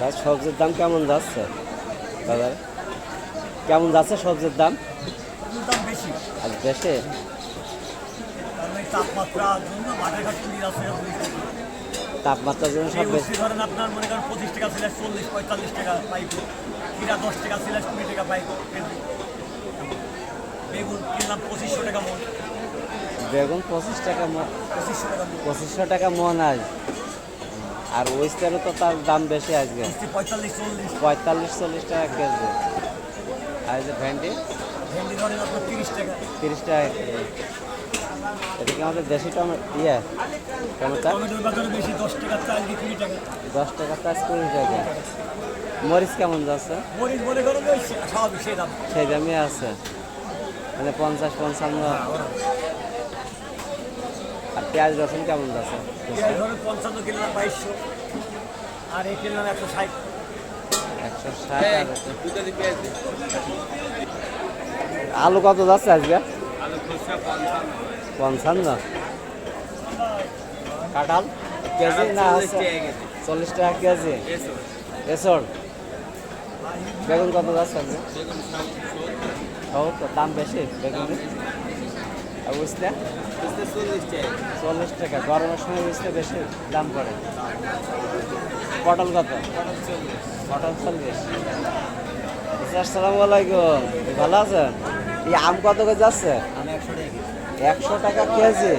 তার সবজির দাম কেমন যাচ্ছে? বাজার কেমন যাচ্ছে সবজির দাম? এগুলোর দাম বেশি। আজ বেশি? কারণ তাপমাত্রার জন্য সব বেশি ধরেন আপনার মনে করেন পঁচিশ টাকা ছিল চল্লিশ পঁয়তাল্লিশ টাকা পাইপ। কিরা দশ টাকা ছিল কুড়ি টাকা পাইপ। বেগুন কিনলাম পঁচিশশো টাকা মন। বেগুন পঁচিশ টাকা মন পঁচিশশো টাকা মন। পঁচিশশো টাকা মন আজ আর ওয়েস্টারও তো তার দাম বেশি আসবে পঁয়তাল্লিশ চল্লিশ। পঁয়তাল্লিশ চল্লিশ টাকা কেজি। আর যে ভেন্ডি? ভেন্ডি ধরেন আপনার তিরিশ টাকা। তিরিশ টাকা কেজি। এটা কি আমাদের দেশি টমেটো ইয়ে টমেটো? বাজারে বেশি দশ টাকা চাল দিয়ে কুড়ি টাকা। দশ টাকা তাজ কুড়ি টাকা। মরিচ কেমন যাচ্ছে? মরিচ মনে করেন সেই দাম। সেই দামই আছে। মানে পঞ্চাশ পঞ্চান্ন। আর পেঁয়াজ রসুন কেমন যাচ্ছে পঞ্চান্ন কিনলাম বাইশশো। আর এই কিনলাম একশো ষাট। একশো ষাট আলু কত যাচ্ছে আজকে? পঞ্চান্ন। কাঁঠাল? কেজি না চল্লিশ টাকা কেজি। এসর বেগুন কত যাচ্ছে আজকে? সত্তর। দাম বেশি? বেগুনের? আর বুঝতে চল্লিশ টাকা। গরমের সময় বুঝতে বেশি দাম পড়ে পটল কত? পটল চল্লিশ। আসসালামু আলাইকুম। ভালো আছেন? এই আম কত করে যাচ্ছে? একশো টাকা কেজি।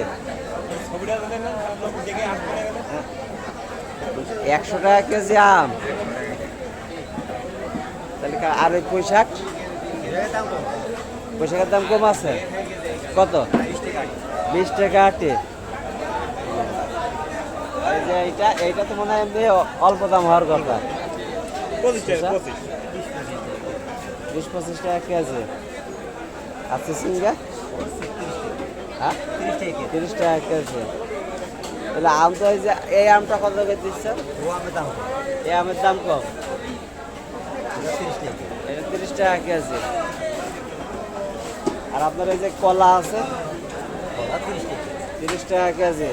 একশো টাকা কেজি? আম তাহলে আর ওই কম। পুঁইশাকের দাম কম আছে? কত? বিশ টাকা আটে। এইটা এইটা তো মনে হয় এমনি অল্প দাম হওয়ার কথা। পঁচিশ। বিশ পঁচিশ টাকা কেজি। আর সিঙ্গা হ্যাঁ? তিরিশ টাকা কেজি। তাহলে আম তো এই যে এই আমটা কত করে দিচ্ছেন ও আমি দাম কম। এই আমের দাম কম? এটা তিরিশ টাকা কেজি এটা তিরিশ টাকা কেজি আর আপনার এই যে কলা আছে তিরিশ টাকা কেজি।